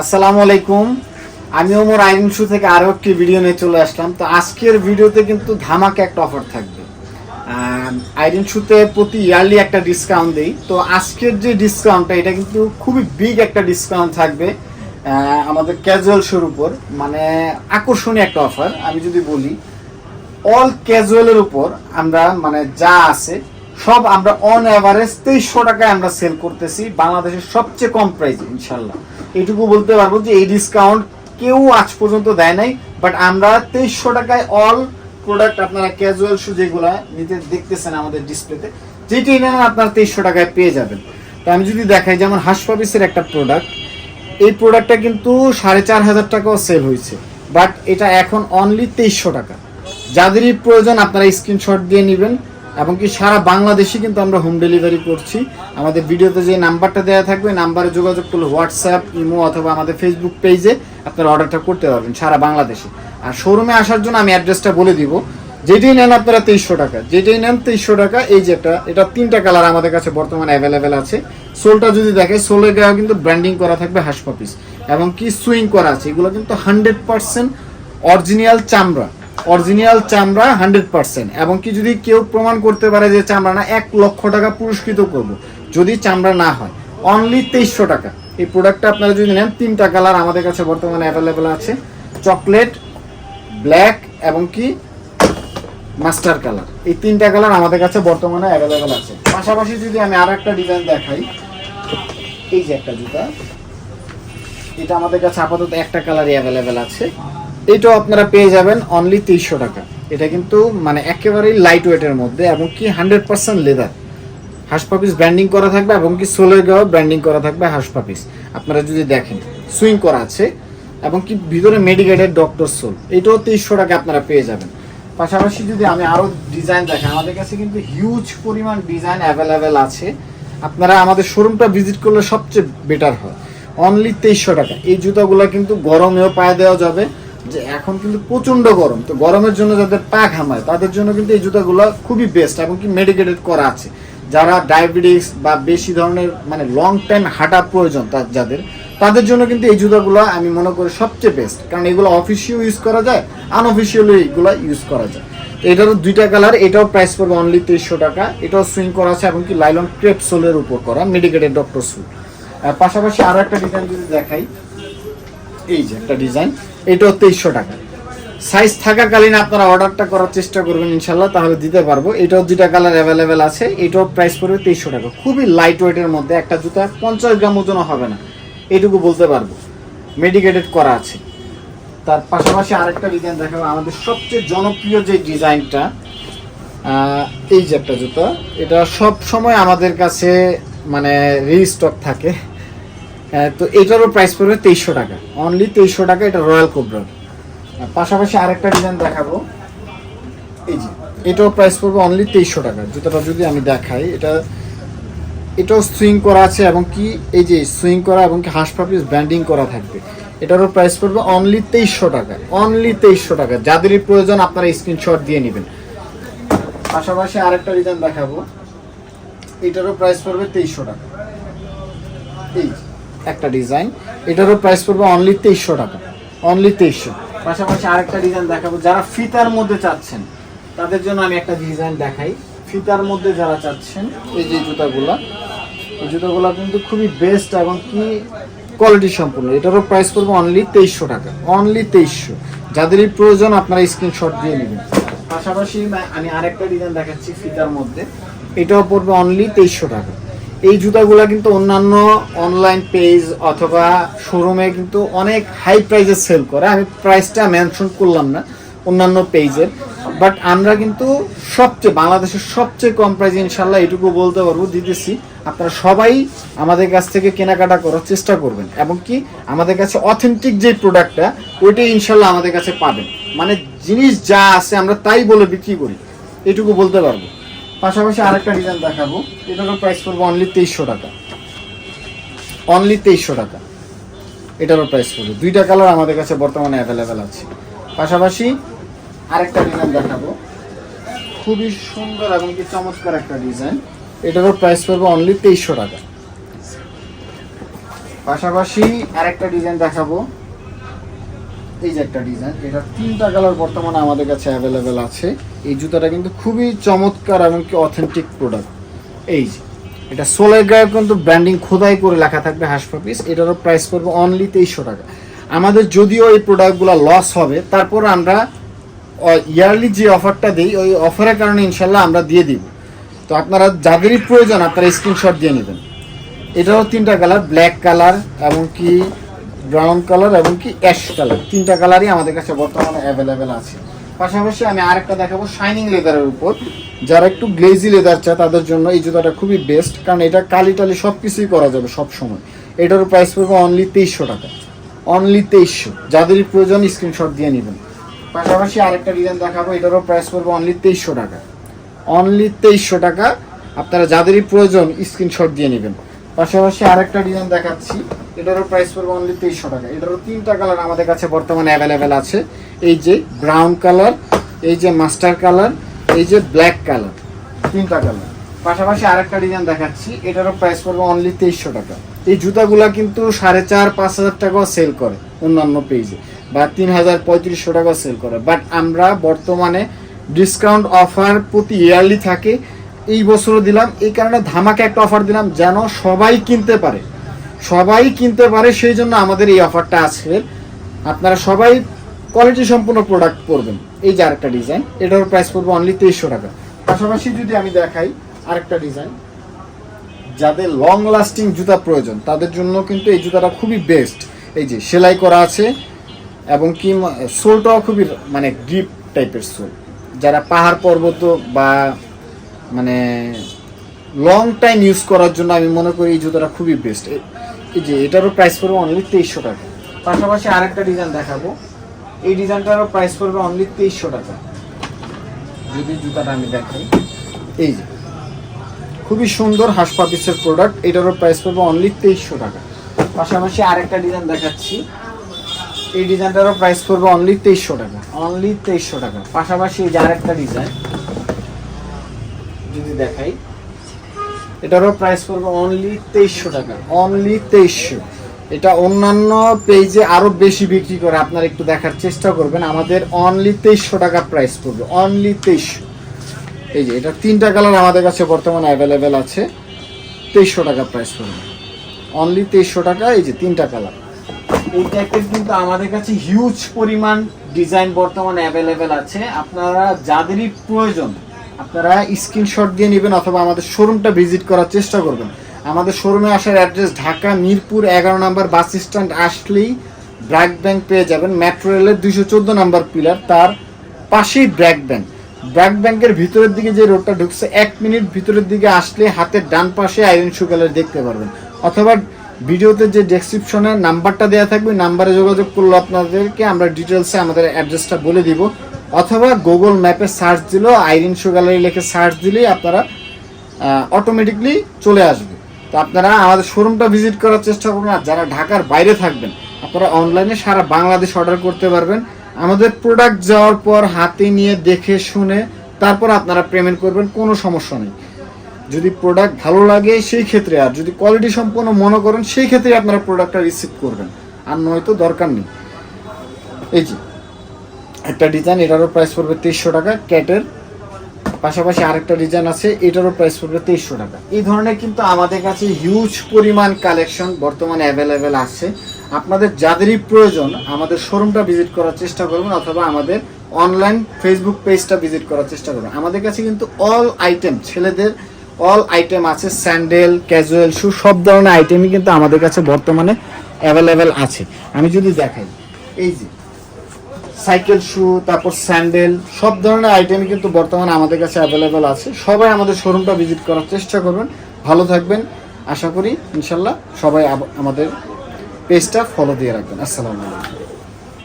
আসসালামু আলাইকুম। আমি ওমর আইন শু থেকে আরও একটি ভিডিও নিয়ে চলে আসলাম। তো আজকের ভিডিওতে কিন্তু ধামাকা একটা অফার থাকবে। আইরন শুতে প্রতি ইয়ারলি একটা ডিসকাউন্ট দিই। তো আজকের যে ডিসকাউন্টটা এটা কিন্তু খুবই বিগ একটা ডিসকাউন্ট থাকবে আমাদের ক্যাজুয়াল শোর উপর। মানে আকর্ষণীয় একটা অফার আমি যদি বলি অল ক্যাজুয়ালের উপর আমরা মানে যা আছে সব আমরা অন অ্যাভারেজ তেইশশো টাকায় আমরা সেল করতেছি, বাংলাদেশের সবচেয়ে কম প্রাইস ইনশাল্লাহ। এটুকু বলতে পারব যে এই ডিসকাউন্ট কেউ আজ পর্যন্ত দেয় নাই বাট আমরা তেইশশো টাকায় অল প্রোডাক্ট আপনারা ক্যাজুয়াল শু যেগুলো নিতে দেখতেছেন আমাদের ডিসপ্লেতে যেটি নেন আপনারা তেইশশো টাকায় পেয়ে যাবেন। তো আমি যদি দেখাই, যেমন হাসপাবিসের একটা প্রোডাক্ট এই প্রোডাক্টটা কিন্তু সাড়ে চার হাজার টাকাও সেল হয়েছে বাট এটা এখন অনলি তেইশশো টাকা। যাদেরই প্রয়োজন আপনারা স্ক্রিনশট দিয়ে নেবেন এবং কি সারা বাংলাদেশে কিন্তু আমরা হোম ডেলিভারি করছি। আমাদের ভিডিওতে যে নাম্বারটা দেওয়া থাকবে, নাম্বারে যোগাযোগ করলে হোয়াটসঅ্যাপ ইমো অথবা আমাদের ফেসবুক পেজে আপনারা অর্ডারটা করতে পারবেন সারা বাংলাদেশে। আর শোরুমে আসার জন্য আমি অ্যাড্রেসটা বলে দিব। যেটাই নেন আপনারা তেইশশো টাকা। যেটাই নেন তেইশশো টাকা, এই যে একটা, এটা তিনটা কালার আমাদের কাছে বর্তমানে অ্যাভেলেবেল আছে। সোলটা যদি দেখে সোলের গায়ে কিন্তু ব্র্যান্ডিং করা থাকবে হাসপাপিস এবং কি সুইং করা আছে, এগুলো কিন্তু হান্ড্রেড পার্সেন্ট অরিজিনাল চামড়া। অরিজিনাল চামড়া হান্ড্রেড পার্সেন্ট। এবং কি যদি কেউ প্রমাণ করতে পারে যে চামড়া না, এক লক্ষ টাকা পুরস্কৃত করব। যদি চামড়া না হয় অনলি তেইশশো টাকা। এই প্রোডাক্টটা আপনারা যদি নেন, তিনটা কালার আমাদের কাছে বর্তমানে অ্যাভেলেবেল আছে। চকলেট ব্ল্যাক এবং কি? মাস্টার কালার এই তিনটা কালার আমাদের কাছে বর্তমানে অ্যাভেলেবেল আছে। পাশাপাশি যদি আমি আর একটা ডিজাইন দেখাই, এই যে একটা জুতা। এটা আমাদের কাছে আপাতত একটা কালারই অ্যাভেলেবেল আছে। এটাও আপনারা পেয়ে যাবেন অনলি তেইশশো টাকা। এটা কিন্তু মানে একেবারেই লাইট ওয়েটের মধ্যে এবং কি hundred percent leather Hush Puppies branding করা থাকবে এবং কি সোলের গাও ব্র্যান্ডিং করা থাকবে হাসপাপিস আপনারা যদি দেখেন সুইং করা আছে এবং কি ভিতরে মেডিকেটেড ডক্টর সোল এটাও তেইশশো টাকা আপনারা পেয়ে যাবেন। পাশাপাশি যদি আমি আরও ডিজাইন দেখাই, আমাদের কাছে কিন্তু হিউজ পরিমাণ ডিজাইন অ্যাভেলেবেল আছে। আপনারা আমাদের শোরুমটা ভিজিট করলে সবচেয়ে বেটার হয়। অনলি তেইশশো টাকা। এই জুতাগুলো কিন্তু গরমেও পায়ে দেওয়া যাবে। যে এখন কিন্তু প্রচণ্ড গরম। তো গরমের জন্য যাদের পা ঘামায়, তাদের জন্য কিন্তু এই জুতাগুলো খুবই বেস্ট এবং কি মেডিকেটেড করা আছে। যারা ডায়াবেটিস বা বেশি ধরনের মানে লং টাইম হাঁটা প্রয়োজন যাদের, তাদের জন্য কিন্তু এই জুতাগুলো আমি মনে করি সবচেয়ে বেস্ট কারণ এগুলো অফিসিয়াল ইউজ করা যায় আনঅফিসিয়ালি এগুলো ইউজ করা যায়। এটারও দুইটা কালার এটাও প্রাইস পড়বে অনলি তেইশশো টাকা। এটাও সুইং করা আছে এবং কি লাইলন ক্রেপ সোলের উপর করা মেডিকেটেড ডক্টর সুল পাশাপাশি আরও একটা ডিজাইন যদি দেখাই এই যে একটা ডিজাইন, এটাও তেইশশো টাকা। সাইজ থাকাকালীন আপনারা অর্ডারটা করার চেষ্টা করবেন ইনশাল্লাহ, তাহলে দিতে পারব। এটাও দুইটা কালার অ্যাভেলেবেল আছে, এটাও প্রাইস পড়বে তেইশশো টাকা। খুবই লাইট ওয়েটের মধ্যে একটা জুতা পঞ্চাশ গ্রাম ওজনও হবে না এইটুকু বলতে পারব। মেডিকেটেড করা আছে। তার পাশাপাশি আরেকটা ডিজাইন দেখাবো, আমাদের সবচেয়ে জনপ্রিয় যে ডিজাইনটা এই যে একটা জুতা, এটা সব সময় আমাদের কাছে মানে রিস্টক থাকে। তো এটারও প্রাইস পড়বে তেইশশো টাকা। অনলি তেইশশো টাকা এটা রয়্যাল কোবরার পাশাপাশি আরেকটা ডিজাইন দেখাবো। এই যে, এটাও প্রাইস পড়বে অনলি তেইশশো টাকা। জুতাটা যদি আমি দেখাই, এটা, এটাও সুইং করা আছে এবং কি, এই যে সুইং করা এবং কি হাঁস পাপিস ব্র্যান্ডিং করা থাকবে। এটারও প্রাইস পড়বে অনলি তেইশশো টাকা। অনলি তেইশশো টাকা। যাদেরই প্রয়োজন আপনারা স্ক্রিনশট দিয়ে নেবেন। পাশাপাশি আরেকটা ডিজাইন দেখাবো। এটারও প্রাইস পড়বে তেইশশো টাকা। এই একটা ডিজাইন। এটারও প্রাইস পড়বে অনলি তেইশশো টাকা। অনলি তেইশশো। পাশাপাশি আরেকটা ডিজাইন দেখাবো। যারা ফিতার মধ্যে চাচ্ছেন তাদের জন্য আমি একটা ডিজাইন দেখাই। ফিতার মধ্যে যারা চাচ্ছেন এই যে জুতাগুলা এই জুতাগুলা কিন্তু খুবই বেস্ট এবং কি কোয়ালিটি সম্পূর্ণ। এটারও প্রাইস পড়বে অনলি তেইশশো টাকা। অনলি তেইশশো। যাদেরই প্রয়োজন আপনারা স্ক্রিনশট দিয়ে নেবেন। পাশাপাশি আমি আরেকটা ডিজাইন দেখাচ্ছি ফিতার মধ্যে। এটাও পড়বে অনলি তেইশশো টাকা। এই জুতাগুলা কিন্তু অন্যান্য অনলাইন পেজ অথবা শোরুমে কিন্তু অনেক হাই প্রাইসে সেল করে। আমি প্রাইসটা মেনশন করলাম না, অন্যান্য পেজের বাট আমরা কিন্তু সবচেয়ে, বাংলাদেশের সবচেয়ে কম প্রাইসে ইনশাল্লাহ এটুকু বলতে পারব, দিতেছি। আপনারা সবাই আমাদের কাছ থেকে কেনাকাটা করার চেষ্টা করবেন। এবং কি, আমাদের কাছে অথেন্টিক যে প্রোডাক্টটা ওইটাই ইনশাল্লাহ আমাদের কাছে পাবেন। মানে জিনিস যা আছে আমরা তাই বলে বিক্রি করি। এটুকু বলতে পারব। পাশাপাশি আরেকটা ডিজাইন দেখাবো। এটারও প্রাইস পড়বে অনলি তেইশশো টাকা। অনলি তেইশশো টাকা। এটারও প্রাইস পড়বে। দুইটা কালার আমাদের কাছে বর্তমানে অ্যাভেলেবেল আছে। পাশাপাশি আরেকটা ডিজাইন দেখাবো। খুবই সুন্দর এবং কি চমৎকার একটা ডিজাইন এটারও প্রাইস পড়বে অনলি তেইশশো টাকা। পাশাপাশি আরেকটা ডিজাইন দেখাবো। এই যে একটা ডিজাইন এটা তিনটা কালার বর্তমানে আমাদের কাছে অ্যাভেলেবেল আছে। এই জুতাটা কিন্তু খুবই চমৎকার এবং কি অথেন্টিক প্রোডাক্ট এই যে, এটা সোলের গায়ে কিন্তু ব্র্যান্ডিং খোদাই করে লেখা থাকবে হাসপা পিস এটারও প্রাইস পড়বে অনলি তেইশশো টাকা। আমাদের যদিও এই প্রোডাক্টগুলো লস হবে, তারপর আমরা ইয়ারলি যে অফারটা দিই, ওই অফারের কারণে ইনশাল্লাহ আমরা দিয়ে দিব। তো আপনারা যাদেরই প্রয়োজন, আপনারা স্ক্রিনশট দিয়ে নেবেন। এটারও তিনটা কালার ব্ল্যাক কালার এবং কি ব্রাউন কালার এবং কি অ্যাশ কালার। তিনটা কালারই আমাদের কাছে বর্তমানে অ্যাভেলেবেল আছে। পাশাপাশি আমি আরেকটা দেখাবো শাইনিং লেদারের উপর। যারা একটু গ্লেজি লেদার চায়, তাদের জন্য এই জুতাটা খুবই বেস্ট কারণ এটা কালি টালি সব কিছুই করা যাবে সব সময় এটারও প্রাইস পড়বে অনলি তেইশশো টাকা। অনলি তেইশশো। যাদেরই প্রয়োজন স্ক্রিনশট দিয়ে নেবেন। পাশাপাশি আরেকটা ডিজাইন দেখাবো, এটারও প্রাইস পড়বে অনলি তেইশশো টাকা। অনলি তেইশশো টাকা। আপনারা যাদেরই প্রয়োজন স্ক্রিনশট দিয়ে নেবেন। পাশাপাশি আরেকটা ডিজাইন দেখাচ্ছি। এটারও প্রাইস পড়বে অনলি তেইশশো টাকা। এটারও তিনটা কালার আমাদের কাছে বর্তমানে অ্যাভেলেবেল আছে। এই যে ব্রাউন কালার এই যে মাস্টার কালার এই যে ব্ল্যাক কালার তিনটা কালার পাশাপাশি আরেকটা ডিজাইন দেখাচ্ছি। এটারও প্রাইস পড়বে অনলি তেইশশো টাকা। এই জুতাগুলা কিন্তু সাড়ে চার, পাঁচ হাজার টাকাও সেল করে অন্যান্য পেজে বা তিন হাজার পঁয়ত্রিশশো টাকাও সেল করে। বাট আমরা বর্তমানে ডিসকাউন্ট অফার প্রতি ইয়ারলি থাকে এই বছরও দিলাম। এই কারণে ধামাকে একটা অফার দিলাম যেন সবাই কিনতে পারে। সবাই কিনতে পারে, সেই জন্য আমাদের এই অফারটা আছে। আপনারা সবাই কোয়ালিটি সম্পূর্ণ প্রোডাক্ট পরবেন। এই যে আরেকটা ডিজাইন এটার প্রাইস পড়বে অনলি তেইশশো টাকা। পাশাপাশি যদি আমি দেখাই আরেকটা ডিজাইন যাদের লং লাস্টিং জুতা প্রয়োজন, তাদের জন্য কিন্তু এই জুতাটা খুবই বেস্ট এই যে সেলাই করা আছে এবং কি সোলটাও খুবই মানে গ্রিপ টাইপের সোল যারা পাহাড় পর্বত বা মানে লং টাইম ইউজ করার জন্য আমি মনে করি এই জুতোটা খুবই বেস্ট এই যে, এটারও প্রাইস পড়বে অনলি তেইশশো টাকা। পাশাপাশি আরেকটা ডিজাইন দেখাবো। এই ডিজাইনটারও প্রাইস পড়বে অনলি তেইশশো টাকা। যদি জুতাটা আমি দেখাই। এই যে, খুবই সুন্দর হাসপা পিসের প্রোডাক্ট এটারও প্রাইস পড়বে অনলি তেইশশো টাকা। পাশাপাশি আরেকটা ডিজাইন দেখাচ্ছি। এই ডিজাইনটারও প্রাইস পড়বে অনলি তেইশশো টাকা। অনলি তেইশশো টাকা। পাশাপাশি এই যে আরেকটা ডিজাইন যদি দেখাই, এটারও প্রাইস পড়বে অনলি তেইশশো টাকা অনলি তেইশশো। এটা অন্যান্য পেজে আরও বেশি বিক্রি করে আপনারা একটু দেখার চেষ্টা করবেন। আমাদের অনলি তেইশশো টাকা প্রাইস পড়বে অনলি তেইশশো। এই যে, এটা তিনটা কালার আমাদের কাছে বর্তমানে অ্যাভেলেবেল আছে, তেইশশো টাকা প্রাইস পড়বে। অনলি তেইশশো টাকা, এই যে তিনটা কালার এই টাইপের কিন্তু আমাদের কাছে হিউজ পরিমাণ ডিজাইন বর্তমানে অ্যাভেলেবেল আছে। আপনারা যাদেরই প্রয়োজন আপনারা স্ক্রিনশট দিয়ে নেবেন অথবা আমাদের শোরুমটা ভিজিট করার চেষ্টা করবেন। আমাদের শোরুমে আসার অ্যাড্রেস ঢাকা, মিরপুর, এগারো নম্বর বাস স্ট্যান্ড আসলেই ব্র্যাক ব্যাংক পেয়ে যাবেন। মেট্রো রেলের দুইশো চোদ্দ নম্বর পিলার তার পাশেই ব্র্যাক ব্যাংক ব্র্যাক ব্যাংকের ভিতরের দিকে যে রোডটা ঢুকছে, এক মিনিট ভিতরের দিকে আসলে হাতের ডান পাশে আইরন সুগালের দেখতে পারবেন। অথবা ভিডিওতে যে ডেসক্রিপশনে নাম্বারটা দেওয়া থাকবে নাম্বারে যোগাযোগ করলে আপনাদেরকে আমরা ডিটেলসে আমাদের অ্যাড্রেসটা বলে দিব। অথবা গুগল ম্যাপে সার্চ দিলেও আইরিন শো গ্যালারি লিখে সার্চ দিলেই আপনারা অটোমেটিকলি চলে আসবে। তো আপনারা আমাদের শোরুমটা ভিজিট করার চেষ্টা করবেন আর যারা ঢাকার বাইরে থাকবেন, আপনারা অনলাইনে সারা বাংলাদেশ অর্ডার করতে পারবেন। আমাদের প্রোডাক্ট যাওয়ার পর হাতে নিয়ে দেখে শুনে তারপর আপনারা পেমেন্ট করবেন, কোনো সমস্যা নেই। যদি প্রোডাক্ট ভালো লাগে সেই ক্ষেত্রে, আর যদি কোয়ালিটি সম্পন্ন মনে করেন সেই ক্ষেত্রে আপনারা প্রোডাক্টটা রিসিভ করবেন। আর নয়তো দরকার নেই। এই যে একটা ডিজাইন এটারও প্রাইস পড়বে তেইশশো টাকা ক্যাটের পাশাপাশি আরেকটা ডিজাইন আছে, এটারও প্রাইস পড়বে তেইশশো টাকা। এই ধরনের কিন্তু আমাদের কাছে হিউজ পরিমাণ কালেকশন বর্তমানে অ্যাভেলেবেল আছে। আপনাদের যাদেরই প্রয়োজন, আমাদের শোরুমটা ভিজিট করার চেষ্টা করবেন অথবা আমাদের অনলাইন ফেসবুক পেজটা ভিজিট করার চেষ্টা করবেন। আমাদের কাছে কিন্তু অল আইটেম ছেলেদের অল আইটেম আছে স্যান্ডেল ক্যাজুয়াল শু সব ধরনের আইটেমই কিন্তু আমাদের কাছে বর্তমানে অ্যাভেলেবেল আছে। আমি যদি দেখাই, এই যে সাইকেল শু, তারপর স্যান্ডেল, সব ধরনের আইটেমই কিন্তু বর্তমানে আমাদের কাছে অ্যাভেলেবেল আছে। সবাই আমাদের শোরুমটা ভিজিট করার চেষ্টা করবেন। ভালো থাকবেন। আশা করি, ইনশাল্লাহ সবাই আমাদের পেজটা ফলো দিয়ে রাখবেন। আসসালামু আলাইকুম।